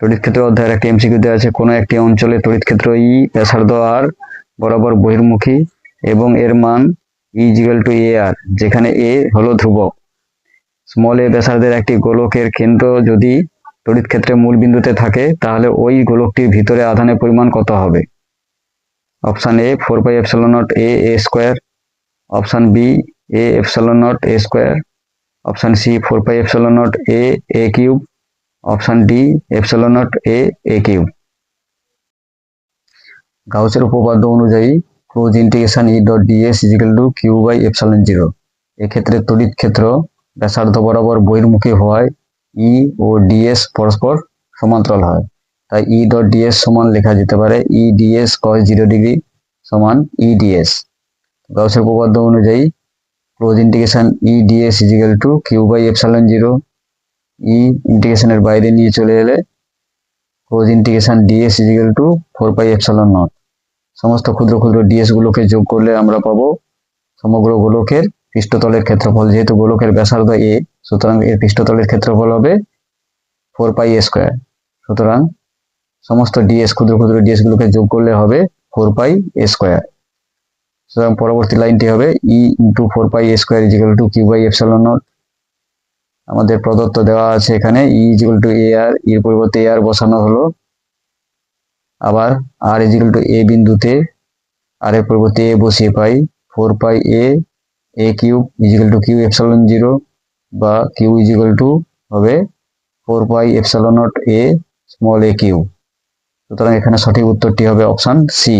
তড়িৎ ক্ষেত্র অধ্যায়ের একটি এমসিকিউ দেওয়া আছে। কোনো একটি অঞ্চলে তড়িৎ ক্ষেত্র ই ব্যাসার্ধ আর বরাবর বহির্মুখী এবং এর মান ইজিক্যাল টু এ আর যেখানে এ হলো ধ্রুবক। স্মল এ ব্যাসার্ধের একটি গোলকের কেন্দ্র যদি তড়িৎ ক্ষেত্রে মূল বিন্দুতে থাকে, তাহলে ওই গোলকটির ভিতরে আধানের পরিমাণ কত হবে? Option A four pi epsilon nought a a square option B a epsilon nought a square option C four pi epsilon nought a a cube option D, epsilon nought a a cube গাউসের উপপাদ্য অনুযায়ী close integration E dot d s equal to Q by epsilon zero. এক্ষেত্রে তড়িৎ ক্ষেত্র ব্যাসার্ধ বরাবর বহির্মুখী হওয়ায় ই ও DS পরস্পর সমান্তরাল হয়। তাই ই ডট ডিএস সমান লেখা যেতে পারে E d s cos zero degree সমান ই ডিএস গাউসের উপপাদ্য অনুযায়ী close integration E d s equal to Q by epsilon zero E ইন্টিগ্রেশনের বাইরে নিয়ে চলে এলে close integration d s equal to four pi epsilon nought সমস্ত ক্ষুদ্র ক্ষুদ্র ডিএস গুলোকে যোগ করলে আমরা পাবো সমগ্র গোলকের পৃষ্ঠতলের ক্ষেত্রফল, যেহেতু গোলকের ব্যাসার্ধ এ সুতরাং এর পৃষ্ঠতলের ক্ষেত্রফল হবে ফোর পাই এ স্কোয়ার সুতরাং সমস্ত ডিএস ক্ষুদ্র ক্ষুদ্র ডিএস গুলোকে যোগ করলে হবে ফোর পাই এ স্কোয়ার সুতরাং পরবর্তী লাইনটি হবে E into four pi a square equal to Q by epsilon nought আমাদের প্রদত্ত দেওয়া আছে এখানে ই ইজিক্যাল টু এ আর এর পরিবর্তে এ আর বসানো হলো। আবার আর ইজিক্যাল টু এ বিন্দুতে আর এর পরিবর্তে এ বসিয়ে পাই। Four pi a a cube equal to Q epsilon zero বা কিউ ইজিক্যাল টু হবে four pi epsilon nought a small a Q সুতরাং এখানে সঠিক উত্তরটি হবে অপশান সি